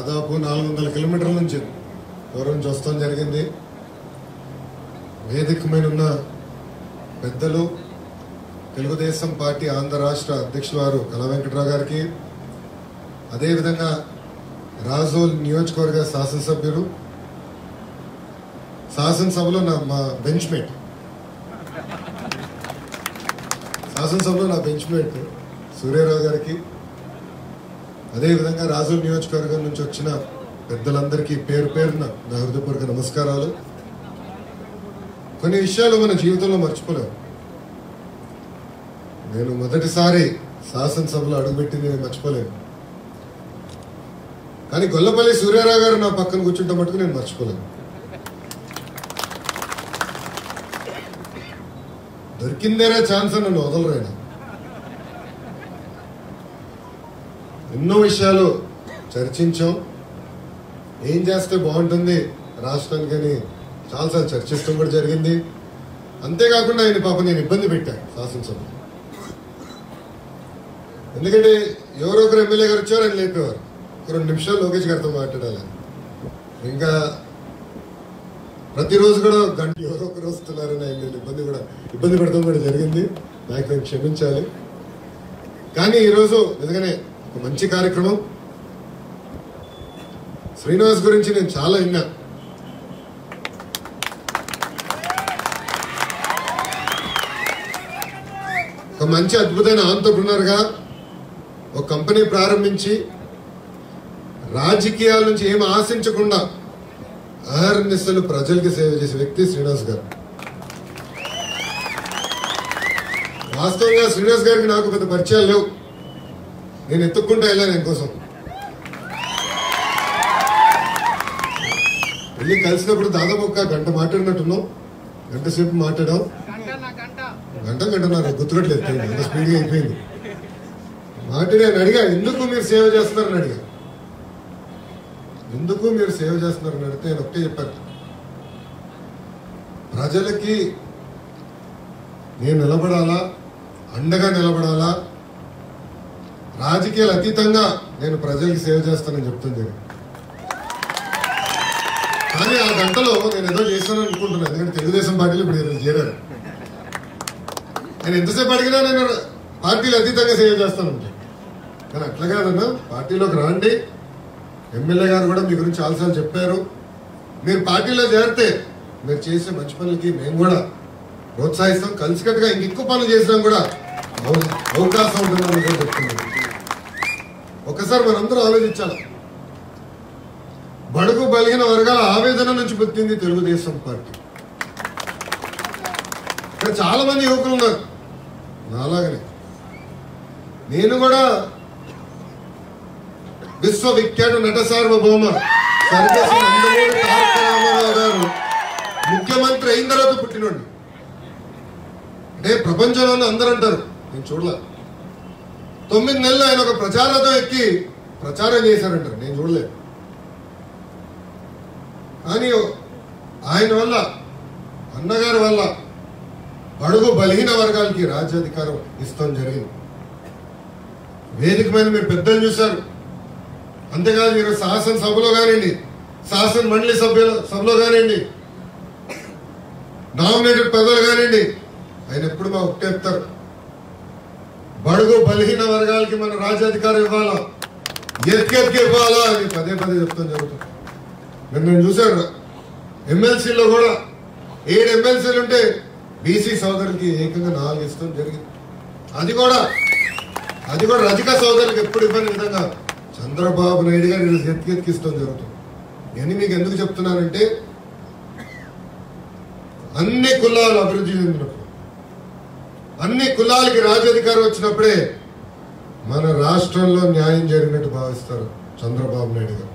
దాదాపు నాలుగు వందల కిలోమీటర్ల నుంచి దూరం నుంచి వస్తాం జరిగింది. వేదికమైన ఉన్న పెద్దలు తెలుగుదేశం పార్టీ ఆంధ్ర రాష్ట్ర అధ్యక్షుల వారు కళా వెంకట్రావు గారికి అదేవిధంగా రాజోల్ నియోజకవర్గ శాసనసభ్యులు శాసనసభలో నా మా బెంచ్ మేట్ శాసనసభలో నా బెంచ్ మేట్ సూర్యారావు గారికి అదేవిధంగా రాజోల్ నియోజకవర్గం నుంచి వచ్చిన పెద్దలందరికీ పేరు పేరున నా హృదయపూర్వక నమస్కారాలు. కొన్ని విషయాలు మన జీవితంలో మర్చిపోలేము. నేను మొదటిసారి శాసనసభలో అడుగుపెట్టింది నేను మర్చిపోలేను. కానీ గొల్లపల్లి సూర్యారావు గారు నా పక్కన కూర్చుంటే మటుకు నేను మర్చిపోలేను. దొరికిందేరా ఛాన్స్ అని నన్ను వదలరైనా ఎన్నో విషయాలు చర్చించాం. ఏం చేస్తే బాగుంటుంది రాష్ట్రానికి అని చాలాసార్లు చర్చిస్తూ కూడా జరిగింది. అంతేకాకుండా ఆయన పాప నేను ఇబ్బంది పెట్టాను శాసనసభ ఎందుకంటే ఎవరో ఒకరు ఎమ్మెల్యే గారు వచ్చారు ఆయన లేపేవారు. ఒక రెండు నిమిషాలు లోకేష్ గారితో మాట్లాడాలి ఇంకా ప్రతిరోజు కూడా గంట ఎవరో ఒకరు వస్తున్నారని ఆయన నేను ఇబ్బంది కూడా ఇబ్బంది పెడతాం కూడా జరిగింది. నాకు నేను క్షమించాలి. కానీ ఈరోజు నిజంగానే ఒక మంచి కార్యక్రమం. శ్రీనివాస్ గురించి నేను చాలా విన్నా. ఒక మంచి అద్భుతమైన ఆంటర్ప్రినర్గా ఒక కంపెనీ ప్రారంభించి రాజకీయాల నుంచి ఏమి ఆశించకుండా అహర్నిశలు ప్రజలకి సేవ చేసే వ్యక్తి శ్రీనివాస్ గారు. వాస్తవంగా శ్రీనివాస్ గారికి నాకు పెద్ద పరిచయాలు లేవు. నేను ఎత్తుక్కుంటా వెళ్ళాను ఆయన కోసం వెళ్ళి కలిసినప్పుడు దాదాపు ఒక గంట మాట్లాడినట్టున్నాం గంట సేపు మాట్లాడాం గంట గంట నాకు గుర్తుకట్లేదు అంత స్పీడ్గా అయిపోయింది. మాట్లాడి ఆయన అడిగా ఎందుకు మీరు సేవ చేస్తున్నారని అడిగా. ఎందుకు మీరు సేవ చేస్తున్నారని అడిగితే నేను ఒకటే చెప్పారు ప్రజలకి నేను నిలబడాలా? అండగా నిలబడాలా? రాజకీయాలు అతీతంగా నేను ప్రజలకు సేవ చేస్తానని చెప్తుంది జరిగింది కానీ ఆ గంటలో నేను ఏదో చేశాను అనుకుంటున్నాను ఎందుకంటే తెలుగుదేశం పార్టీలు ఇప్పుడు ఈరోజు చేరారు. నేను ఎంతసేపు అడిగినా నేను పార్టీలు అతీతంగా సేవ చేస్తాను కానీ అట్లా కాదన్నా పార్టీలోకి రండి. ఎమ్మెల్యే గారు కూడా మీ గురించి చాలాసార్లు చెప్పారు. మీరు పార్టీలో చేరితే మీరు చేసే మంచి పనులకి మేము కూడా ప్రోత్సహిస్తాం. కలిసికట్టుగా ఇంక ఎక్కువ పనులు చేసినా కూడా అవ- అవకాశం ఉంటుందని చెప్తున్నాను. ఒకసారి మనందరూ ఆలోచించాలి బడుగు బలిగిన వర్గాల ఆవేదన నుంచి పుట్టింది తెలుగుదేశం పార్టీ. ఇక్కడ చాలా మంది యువకులు ఉన్నారు. నాలాగనే. నేను కూడా విశ్వవిఖ్యాత నట సార్వభౌమ నందమూరి తారక రామారావు గారు ముఖ్యమంత్రి అయిన తర్వాత పుట్టినోడు అంటే ప్రపంచంలోనే అందరూ అంటారు నేను చూడలే. తొమ్మిది నెలలు ఆయన ఒక ప్రచారంతో ఎక్కి ప్రచారం చేశారంటారు. నేను చూడలేదు. కానీ ఆయన వల్ల అన్నగారి వల్ల బడుగు బలహీన వర్గాలకి రాజ్యాధికారం ఇస్తాం జరిగింది. వేదిక మీద మీరు పెద్దలు చూశారు. అంతేకాదు మీరు శాసనసభలో కానివ్వండి శాసన మండలి సభ్యుల సభలో కానివ్వండి నామినేటెడ్ పెద్దలు కానివ్వండి ఆయన ఎప్పుడు మా ఒకటే చెప్తారు. బడుగు బలహీన వర్గాలకి మన రాజ్యాధికారం ఇవ్వాలా? ఎత్తికెత్తికి ఇవ్వాలా అని పదే పదే చెప్తాం జరుగుతుంది. మీరు నేను చూశాను. ఎమ్మెల్సీలో కూడా ఏడు ఎమ్మెల్సీలు ఉంటే బీసీ సోదరులకి ఏకంగా నాలుగు ఇస్తాం జరిగింది. అది కూడా అది కూడా రజిక సోదరులకు ఎప్పుడు ఇవ్వని విధంగా చంద్రబాబు నాయుడు గారు ఎత్తికెత్తికిస్తాం జరుగుతుంది. ఇవన్నీ మీకు ఎందుకు చెప్తున్నానంటే అన్ని కులాలు అభివృద్ధి చెందినప్పుడు అన్ని కులాలకి రాజధికారం వచ్చినప్పుడే మన రాష్ట్రంలో న్యాయం జరిగినట్టు భావిస్తారు చంద్రబాబు నాయుడు గారు.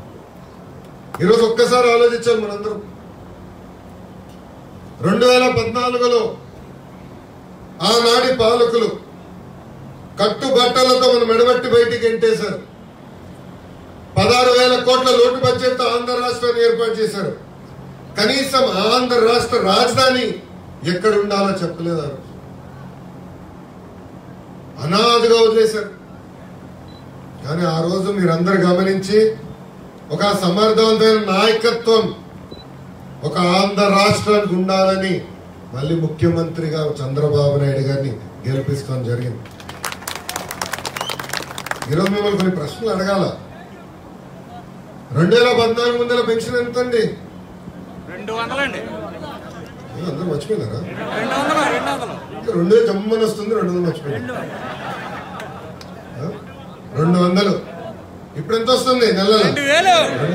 ఈరోజు ఒక్కసారి ఆలోచించాలి మనందరం. రెండు వేల పద్నాలుగులో ఆనాటి పాలకులు కట్టుబట్టలతో మన మెడబట్టి బయటికి ఎంటేశారు పదహారు వేల కోట్ల లోటు బడ్జెట్తో ఆంధ్ర రాష్ట్రాన్ని ఏర్పాటు చేశారు. కనీసం ఆంధ్ర రాష్ట్ర రాజధాని ఎక్కడ ఉండాలో చెప్పలేదు అనాథగా వదిలేశారు. కానీ ఆ రోజు మీరందరూ గమనించి ఒక సమర్థవంతమైన నాయకత్వం ఒక ఆంధ్ర రాష్ట్రానికి ఉండాలని మళ్ళీ ముఖ్యమంత్రిగా చంద్రబాబు నాయుడు గారిని గెలిపిస్తాం జరిగింది. ఈరోజు మిమ్మల్ని కొన్ని ప్రశ్నలు అడగాల. రెండు వేల పద్నాలుగు ముందర పెన్షన్ ఎంత అండి రెండు వందలండి. అందరూ మర్చిపోయినారా? రెండు జమ్మని వస్తుంది రెండు వందలు మర్చిపోయింది రెండు. వందలు ఇప్పుడు ఎంత వస్తుంది నెలలో? రెండు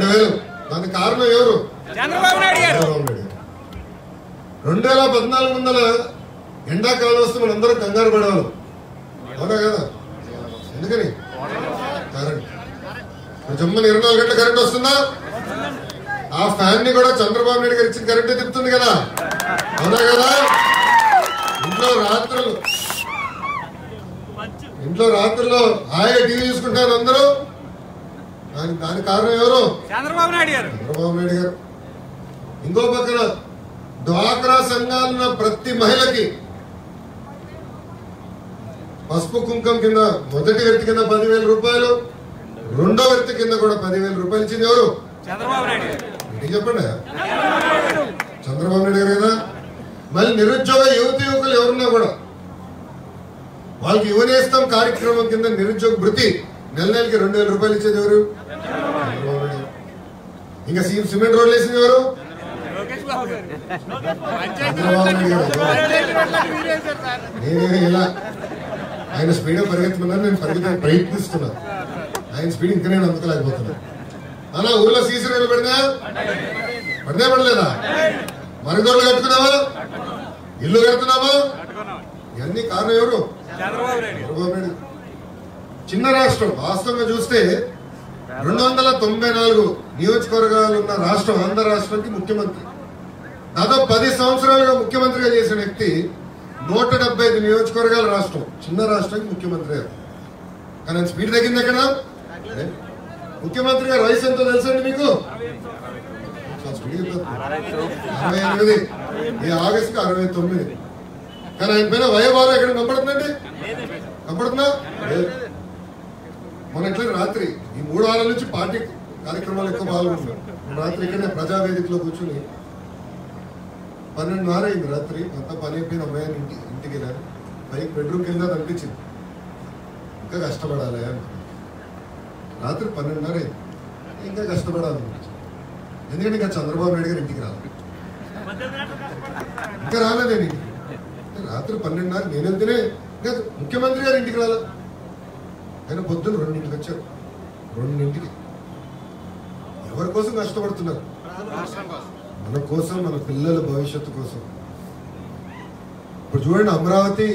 వేలు. దానికి కారణం ఎవరు? చంద్రబాబు నాయుడు. రెండు వేల పద్నాలుగు వందల ఎండాకాలం వస్తే మనం అందరం కంగారు పడేవాళ్ళం. అవునా కదా? ఎందుకని? కరెంట్. జమ్మని ఇరవై నాలుగు గంటల కరెంట్ వస్తుందా? ఆ ఫ్యాన్ని కూడా చంద్రబాబు నాయుడు గారు ఇచ్చిన కరెంటే తిప్పుతుంది కదా. అవునా కదా? ఇంట్లో రాత్రులు. ఇంట్లో రాత్రుల్లో హాయిగా టీవీ చూసుకుంటారు అందరూ. దానికి దానికి కారణం ఎవరు? చంద్రబాబు నాయుడు గారు. చంద్రబాబు నాయుడు గారు. ఇంకో పక్కన డ్వాక్రా సంఘాలున్న ప్రతి మహిళకి పసుపు కుంకం కింద మొదటి వ్యక్తి కింద పదివేల రూపాయలు రెండో వ్యక్తి కింద కూడా పదివేల రూపాయలు ఇచ్చింది ఎవరు? చంద్రబాబు నాయుడు చెప్పండి? చంద్రబాబు నాయుడు గారు కదా? మళ్ళీ నిరుద్యోగ యువతి యువకులు ఎవరున్నా కూడా వాళ్ళకి యువనేస్తాం కార్యక్రమం కింద నిరుద్యోగ భృతి నెల నెలకి రెండు వేల రూపాయలు ఇచ్చేది ఎవరు? ఇంకా సీఎం సిమెంట్ రోడ్లు వేసింది ఎవరు? నేనే ఇలా ఆయన స్పీడ్ పరిగెత్తుకున్నాను నేను పరిగెత్త ప్రయత్నిస్తున్నా ఆయన స్పీడ్ ఇంకా నేను అందుకోలేకపోతున్నా అలా ఊర్లో సీసీ రోడ్లు పడినా పడినా పడలేదా? మరుగుదొడ్లు కట్టుకున్నావా? ఇల్లు కడుతున్నావా ఇవన్నీ కారణం ఎవరు? చంద్రబాబు నాయుడు చిన్న రాష్ట్రం వాస్తవంగా చూస్తే రెండు వందల తొంభై నాలుగు నియోజకవర్గాలు ఉన్న రాష్ట్రం ఆంధ్ర రాష్ట్రానికి ముఖ్యమంత్రి. దాదాపు పది సంవత్సరాలుగా ముఖ్యమంత్రిగా చేసిన వ్యక్తి నూట డెబ్బై ఐదు నియోజకవర్గాల రాష్ట్రం చిన్న రాష్ట్రానికి ముఖ్యమంత్రి కానీ స్పీడ్ తగ్గింది ఎక్కడ? ఏ? ముఖ్యమంత్రి గారు వయసు ఎంతో తెలుసండి మీకు. అరవై ఎనిమిది ఈ ఆగస్టు అరవై తొమ్మిది కానీ ఆయన పైన వయభారం ఎక్కడ కనపడుతుందండి కనపడుతుందా మొన్నట్లే రాత్రి ఈ మూడు వారాల నుంచి పార్టీ కార్యక్రమాలు ఎక్కువ పాల్గొంటున్నాం రాత్రి ఇక్కడే ప్రజావేదికలో కూర్చుని పన్నెండున్నర అయింది రాత్రి అంతా పని అయిపోయిన అమ్మాయిని ఇంటి ఇంటికి వెళ్ళాను పైకి బెడ్రూమ్కి వెళ్ళినా అనిపించింది ఇంకా కష్టపడాలి. అనుకున్నాను రాత్రి పన్నెండున్నర అయింది ఇంకా కష్టపడాలి. ఎందుకంటే ఇంకా చంద్రబాబు నాయుడు గారు ఇంటికి రాలేదు. ఇంకా రాలేదు నేను రాత్రి పన్నెండున్నర నేను వెళ్తేనే ఇంకా ముఖ్యమంత్రి గారు ఇంటికి రాలేదు ఆయన పొద్దున్న రెండింటికి వచ్చారు. రెండింటికి. ఎవరి కోసం కష్టపడుతున్నారు? మన కోసం మన పిల్లల భవిష్యత్తు కోసం. ఇప్పుడు చూడండి అమరావతి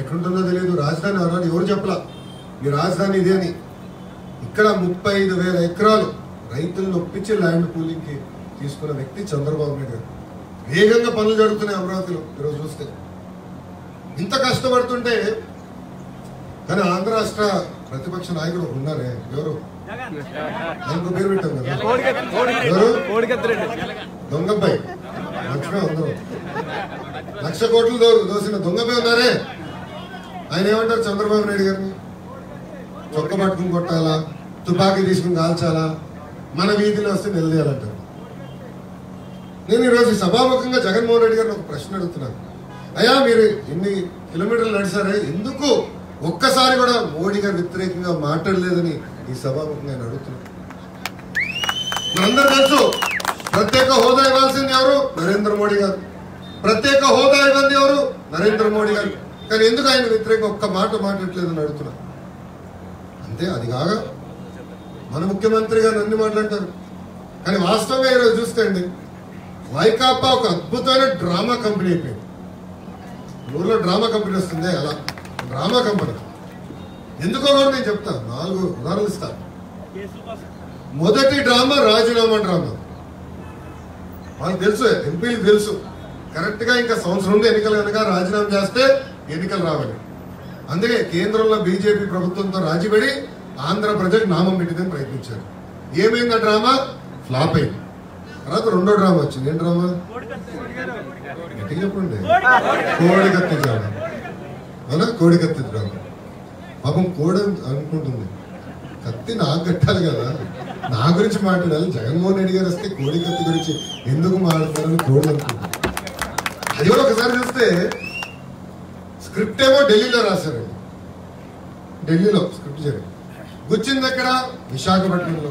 ఎక్కడుంటుందో తెలియదు రాజధాని అన్నాడు. ఎవరు చెప్పలా? మీ రాజధాని ఇదే అని. ఇక్కడ ముప్పై ఐదు వేల ఎకరాలు రైతులను ఒప్పించి ల్యాండ్ పూలింగ్కి తీసుకున్న వ్యక్తి చంద్రబాబు నాయుడు గారు. వేగంగా పనులు జరుగుతున్నాయి అమరావతిలో ఈరోజు చూస్తే. ఇంత కష్టపడుతుంటే కానీ ఆంధ్ర రాష్ట్ర ప్రతిపక్ష నాయకుడు ఉన్నారే. ఎవరు? ఆయనకు పేరు పెట్టాం కదా. దొంగపై లక్ష్మే అందరూ లక్ష కోట్లు దోరు దోసిన దొంగపై ఉన్నారే. ఆయన ఏమంటారు చంద్రబాబు నాయుడు గారిని చొక్క పట్టుకుని కొట్టాలా? తుపాకీ తీసుకుని కాల్చాలా? మన వీధిలో వస్తే నిలదీయాలంటారు. నేను ఈరోజు ఈ సభాముఖంగా జగన్మోహన్ రెడ్డి గారిని ఒక ప్రశ్న అడుగుతున్నాను. అయ్యా మీరు ఎన్ని కిలోమీటర్లు నడిచారే? ఎందుకు ఒక్కసారి కూడా మోడీ గారు వ్యతిరేకంగా మాట్లాడలేదని ఈ సభాముఖంగా నేను అడుగుతున్నాను. మనందరూ తెలుసు ప్రత్యేక హోదా ఇవ్వాల్సింది ఎవరు? నరేంద్ర మోడీ గారు. ప్రత్యేక హోదా ఇవ్వండి ఎవరు? నరేంద్ర మోడీ గారు. కానీ ఎందుకు ఆయన వ్యతిరేకంగా ఒక్క మాట మాట్లాడలేదని అడుగుతున్నా అంతే అది కాగా మన ముఖ్యమంత్రి గారు అన్ని మాట్లాడతారు. కానీ వాస్తవంగా ఈరోజు చూస్తే అండి వైకాపా ఒక అద్భుతమైన డ్రామా కంపెనీ అయిపోయింది. ఊర్లో డ్రామా కంపెనీ వస్తుంది అలా. Drama company. ఎందుకో కూడా నేను చెప్తాను నాలుగు ఉదాహరణలు ఇస్తాను మొదటి డ్రామా రాజీనామా డ్రామా. వాళ్ళకి తెలుసు ఎంపీలు తెలుసు. కరెక్ట్గా ఇంకా సంవత్సరం నుండి ఎన్నికలు కనుక రాజీనామా చేస్తే ఎన్నికలు రావాలి. అందుకే కేంద్రంలో బీజేపీ ప్రభుత్వంతో రాజీపడి ఆంధ్ర ప్రజలకు నామం పెట్టిందని ప్రయత్నించారు. ఏమైంది ఆ డ్రామా? ఫ్లాప్ అయింది. తర్వాత రెండో డ్రామా వచ్చింది. ఏం డ్రామా? గట్టిగా చెప్పండి కోడికత్తి డ్రామా. అవునా? కోడి డ్రామా. పాపం కోడి అనుకుంటుంది. కత్తి నాకు కట్టాలి కదా. నా గురించి మాట్లాడాలి. జగన్మోహన్ రెడ్డి గారు వస్తే కోడి కత్తి గురించి ఎందుకు మాట్లాడతారని కోడి అనుకుంటుంది. అది కూడా ఒకసారి చూస్తే స్క్రిప్ట్ ఏమో ఢిల్లీలో రాశారండి. ఢిల్లీలో స్క్రిప్ట్ జరిగింది. గుచ్చింది ఎక్కడ? విశాఖపట్నంలో.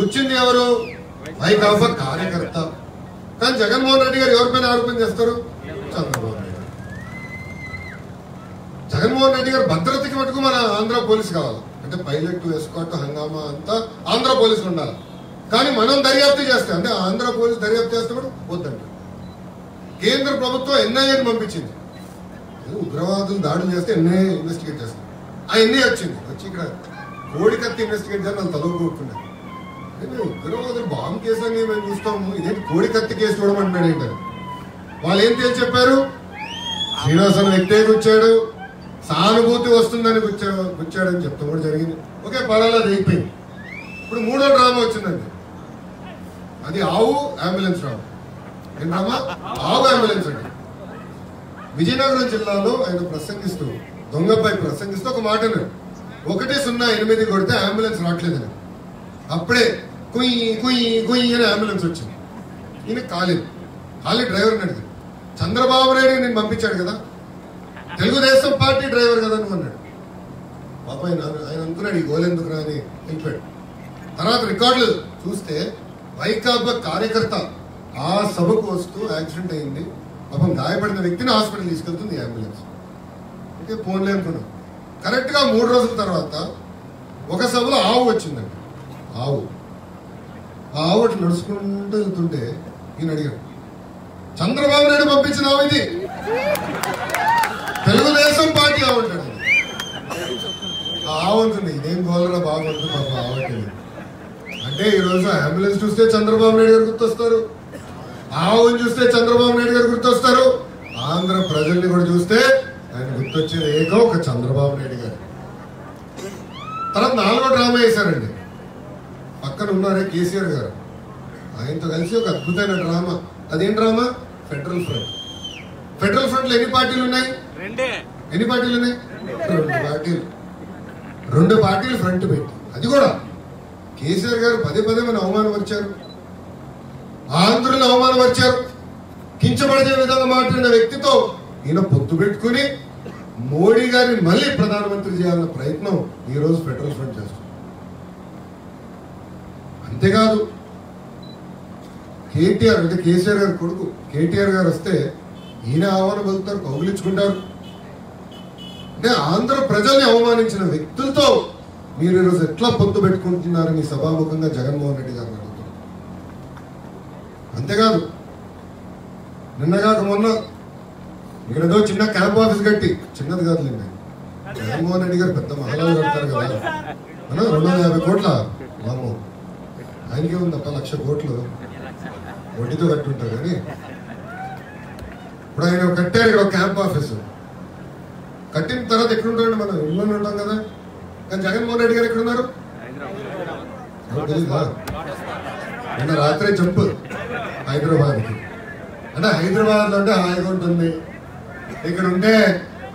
గుచ్చింది ఎవరు? వైకాపా కార్యకర్త. కానీ జగన్మోహన్ రెడ్డి గారు ఎవరిపైన ఆరోపణ చేస్తారు? చంద్రబాబు నాయుడు. జగన్మోహన్ రెడ్డి గారు భద్రతకి మటుకు మన ఆంధ్ర పోలీస్ కావాలి. అంటే పైలట్ ఎస్కాట్ హంగామా అంతా ఆంధ్ర పోలీసులు ఉండాలి. కానీ మనం దర్యాప్తు చేస్తే అంటే ఆంధ్ర పోలీస్ దర్యాప్తు చేస్తే వద్దంట. కేంద్ర ప్రభుత్వం ఎన్ఐఏని పంపించింది. ఉగ్రవాదులు దాడులు చేస్తే ఎన్ఐఏ ఇన్వెస్టిగేట్ చేస్తుంది. ఆ ఎన్ఐఏ వచ్చింది. వచ్చి ఇక్కడ కోడి కత్తి ఇన్వెస్టిగేట్ చేయాలని వాళ్ళు తలవు అంటే ఉగ్రవాదులు బాంబు కేసు అని మేము చూస్తాము? ఇదేంటి కోడి కత్తి కేసు చూడమంటున్నాడు ఏంటని వాళ్ళు ఏం తేల్చి చెప్పారు? శ్రీనివాసన్ వ్యక్తే కూర్చాడు సానుభూతి వస్తుందని కూర్చా కూర్చాడని చెప్తాం కూడా జరిగింది. ఓకే పర్వాలేదు అది అయిపోయింది. ఇప్పుడు మూడో డ్రామా వచ్చిందండి. అది ఆవు అంబులెన్స్ డ్రామా. ఏం డ్రామా? ఆవు అంబులెన్స్ అండి. విజయనగరం జిల్లాలో ఆయన ప్రసంగిస్తూ దొంగపై ప్రసంగిస్తూ ఒక మాట అన్నాడు. ఒకటి సున్నా ఎనిమిది కొడితే అంబులెన్స్ రావట్లేదని. అప్పుడే కుయ్యి కుయ్యి కుయ్యి అని అంబులెన్స్ వచ్చింది. ఈయన కాలేదు. ఖాళీ డ్రైవర్ని అడిగాడు చంద్రబాబు నాయుడు నేను పంపించాడు కదా. తెలుగుదేశం పార్టీ డ్రైవర్ కదా నువ్వు అన్నాడు. పాప ఆయన ఆయన అనుకున్నాడు ఈ గోలెందుకు రా అని వెళ్ళిపోయాడు. తర్వాత రికార్డులు చూస్తే వైకాపా కార్యకర్త ఆ సభకు వస్తూ యాక్సిడెంట్ అయింది. పాపం గాయపడిన వ్యక్తిని హాస్పిటల్ తీసుకెళ్తుంది ఈ అంబులెన్స్ అంటే ఫోన్లే అనుకున్నాం. కరెక్ట్గా మూడు రోజుల తర్వాత ఒక సభలో ఆవు వచ్చిందండి. ఆవు. ఆ ఆవు అట్లా నడుచుకుంటూ వెళ్తుంటే ఈయన అడిగాడు చంద్రబాబు నాయుడు పంపించిన ఆవు ఇది. తెలుగుదేశం పార్టీ ఆవు అంటాడు ఆ ఆవు అంటుంది ఇదేం గోలరా బాగుంటుంది పాప ఆవట్లేదు అంటే ఈ రోజు అంబులెన్స్ చూస్తే చంద్రబాబు నాయుడు గారు గుర్తొస్తారు. ఆవుని చూస్తే చంద్రబాబు నాయుడు గారు గుర్తొస్తారు. ఆంధ్ర ప్రజల్ని కూడా చూస్తే ఆయన గుర్తొచ్చేది ఏకో ఒక చంద్రబాబు నాయుడు గారు. తర్వాత నాలుగో డ్రామా వేశారండి. పక్కన ఉన్నారే కేసీఆర్ గారు. ఆయనతో కలిసి ఒక అద్భుతమైన డ్రామా. అదేం డ్రామా? Federal front. ఫెడరల్ ఫ్రంట్లో ఎన్ని పార్టీలు ఉన్నాయి? ఎన్ని పార్టీలు ఉన్నాయి? రెండు పార్టీలు. రెండు పార్టీలు ఫ్రంట్ పెట్టి. అది కూడా. కేసీఆర్ గారు పదే పదే మన అవమానపరిచారు ఆంధ్రులను అవమానపరిచారు కించబడిన విధంగా మాట్లాడిన వ్యక్తితో ఈయన పొత్తు పెట్టుకుని మోడీ గారిని మళ్ళీ ప్రధానమంత్రి చేయాలన్న ప్రయత్నం ఈ రోజు ఫెడరల్ ఫ్రంట్ చేస్తుంది. అంతేకాదు కేటీఆర్ అంటే కేసీఆర్ గారి కొడుకు కేటీఆర్ గారు వస్తే ఈయన ఆహ్వానం పొందుతారు కౌగిలించుకుంటారు. అంటే ఆంధ్ర ప్రజల్ని అవమానించిన వ్యక్తులతో మీరు ఈరోజు ఎట్లా పొత్తు పెట్టుకుంటున్నారని సభాముఖంగా జగన్మోహన్ రెడ్డి గారు అడుగుతున్నారు అంతేకాదు నిన్నగాక మొన్న ఇక్కడ ఏదో చిన్న క్యాంప్ ఆఫీస్ కట్టి. చిన్నది కాదులేండి జగన్మోహన్ రెడ్డి గారు పెద్ద మహలాలు కడతారు కదా. రెండు వందల యాభై కోట్ల? మాము ఆయనకే ఉంది తప్ప లక్ష కోట్లు. వడ్డీతో కట్టుంటారు కానీ. ఇప్పుడు ఆయన కట్టారు ఇక్కడ ఒక క్యాంప్ ఆఫీసు. కట్టిన తర్వాత ఎక్కడుంటారండి మనం? ఇల్లులోనే ఉంటాం కదా. కానీ జగన్మోహన్ రెడ్డి గారు ఎక్కడున్నారు? నిన్న రాత్రే చెప్పు. హైదరాబాద్కి. అంటే హైదరాబాద్ అంటే హాయిగా ఉంటుంది. ఇక్కడ ఉంటే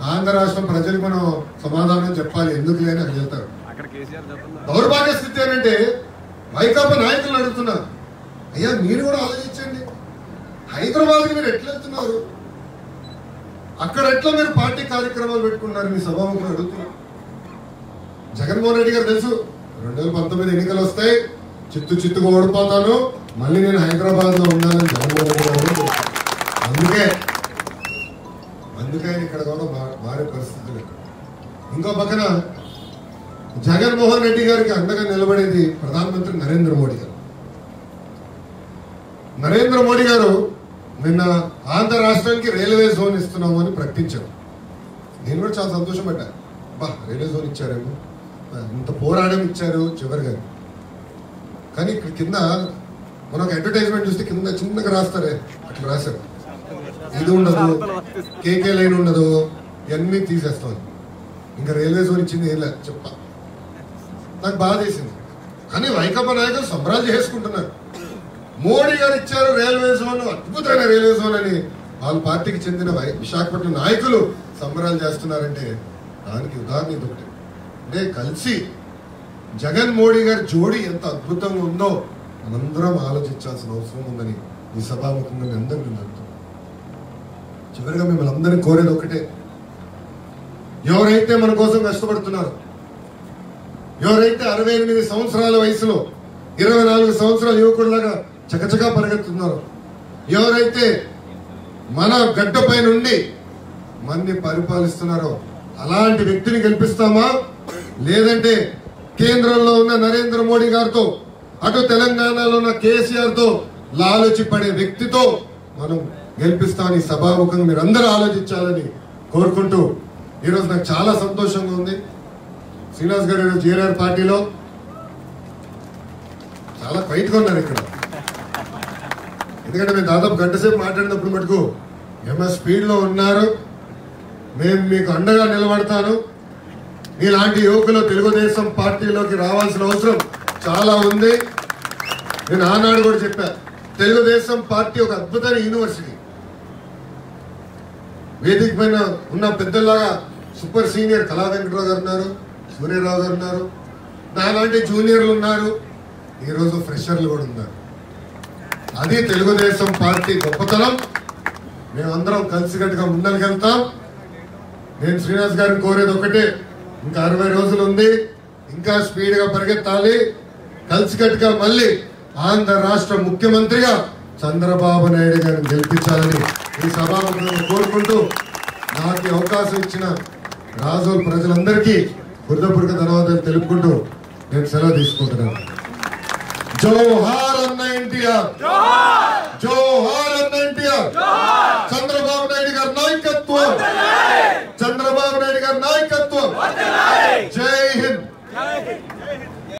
ఆంధ్ర రాష్ట్రం ప్రజలకు మనం సమాధానం చెప్పాలి. ఎందుకు లేని కేసీఆర్ చెప్తున్నా దౌర్భాగ్య స్థితి ఏంటంటే వైకాపా నాయకులను అడుగుతున్నారు. అయ్యా మీరు కూడా ఆలోచించండి. హైదరాబాద్కి మీరు ఎట్లా వెళ్తున్నారు? అక్కడ ఎట్లా మీరు పార్టీ కార్యక్రమాలు పెట్టుకున్నారు? మీ సభాముఖులు అడుగుతున్నారు. జగన్మోహన్ రెడ్డి గారు తెలుసు రెండు వేల పంతొమ్మిది ఎన్నికలు వస్తాయి. చిత్తు చిత్తుగా ఓడిపోతాను. మళ్ళీ నేను హైదరాబాద్లో ఉన్నానని జగన్మోహన్ రెడ్డి గారు. అందుకే ఎందుకైనా ఇక్కడ కూడా భారీ మారే పరిస్థితులు. ఇంకో పక్కన జగన్మోహన్ రెడ్డి గారికి అండగా నిలబడేది ప్రధానమంత్రి నరేంద్ర మోడీ గారు. నరేంద్ర మోడీ గారు నిన్న ఆంధ్ర రాష్ట్రానికి రైల్వే జోన్ ఇస్తున్నాము అని ప్రకటించారు. నేను కూడా చాలా సంతోషపడ్డాను బా రైల్వే జోన్ ఇచ్చారేమో. ఇంత పోరాటం ఇచ్చారు చివరి గారు కానీ ఇక్కడ కింద మనకు అడ్వర్టైజ్మెంట్ చూస్తే కింద చిన్నగా రాస్తారే అట్లా రాశారు. ఇది ఉండదు. కేకే లైన్ ఉండదు. ఇవన్నీ తీసేస్తాం ఇంకా రైల్వే జోన్ ఇచ్చింది ఏం లేదు. చెప్ప. నాకు బాధేసింది కానీ వైకాపా నాయకులు సంబరాలు చేసుకుంటున్నారు మోడీ గారు ఇచ్చారు రైల్వే జోన్ అద్భుతమైన రైల్వే జోన్ అని. వాళ్ళ పార్టీకి చెందిన వై- విశాఖపట్నం నాయకులు సంబరాలు చేస్తున్నారంటే దానికి ఉదాహరణ ఇది ఒకటి అంటే కలిసి జగన్ మోడీ గారి జోడి ఎంత అద్భుతంగా ఉందో మనందరం ఆలోచించాల్సిన అవసరం ఉందని ఈ సభాముఖంగా అందరికీ చివరిగా మిమ్మల్ని అందరినీ కోరేది ఒకటే ఎవరైతే మన కోసం కష్టపడుతున్నారు ఎవరైతే అరవై ఎనిమిది సంవత్సరాల వయసులో ఇరవై నాలుగు సంవత్సరాల యువకుడిలాగా చకచకా పరిగెత్తున్నారు ఎవరైతే మన గడ్డపై నుండి మన్ని పరిపాలిస్తున్నారో అలాంటి వ్యక్తిని గెలిపిస్తామా? లేదంటే కేంద్రంలో ఉన్న నరేంద్ర మోడీ గారితో అటు తెలంగాణలో ఉన్న కేసీఆర్తో లాలచి పడే వ్యక్తితో మనం గెలిపిస్తామని సభాముఖంగా మీరు అందరూ ఆలోచించాలని కోరుకుంటూ ఈరోజు నాకు చాలా సంతోషంగా ఉంది. శ్రీనివాస్ గారు ఈరోజు జీఆర్ఆర్ పార్టీలో చాలా క్వైట్ ఉన్నారు ఇక్కడ. ఎందుకంటే మేము దాదాపు గంట సేపు మాట్లాడినప్పుడు మటుకు ఎంఎస్ స్పీడ్లో ఉన్నారు. మేము మీకు అండగా నిలబడతాను. మీలాంటి యువకులు తెలుగుదేశం పార్టీలోకి రావాల్సిన అవసరం చాలా ఉంది. నేను ఆనాడు కూడా చెప్పాను తెలుగుదేశం పార్టీ ఒక అద్భుతమైన యూనివర్సిటీ. వేదిక పైన ఉన్న పెద్దలాగా సూపర్ సీనియర్ కళా వెంకటరావు గారు ఉన్నారు సూర్యరావు గారు ఉన్నారు నాలాంటి జూనియర్లు ఉన్నారు. ఈరోజు ఫ్రెషర్లు కూడా ఉన్నారు. అది తెలుగుదేశం పార్టీ గొప్పతనం. మేమందరం కలిసికట్టుగా ముందరికెళ్తాం. నేను శ్రీనివాస్ గారిని కోరేది ఒకటే ఇంకా అరవై రోజులు ఉంది ఇంకా స్పీడ్గా పరిగెత్తాలి. కలిసికట్టుగా మళ్ళీ ఆంధ్ర రాష్ట్ర ముఖ్యమంత్రిగా చంద్రబాబు నాయుడు గారిని గెలిపించాలని ఈ సభాముఖంగా కోరుకుంటూ నాకు అవకాశం ఇచ్చిన రాజోల్ ప్రజలందరికీ హృదయపూర్వక ధన్యవాదాలు తెలుపుకుంటూ నేను సెలవు తీసుకుంటున్నాను. జోహార్ అన్న ఎన్టీఆర్. జోహార్! అన్న ఎన్టీఆర్. చంద్రబాబు నాయుడు గారి నాయకత్వం.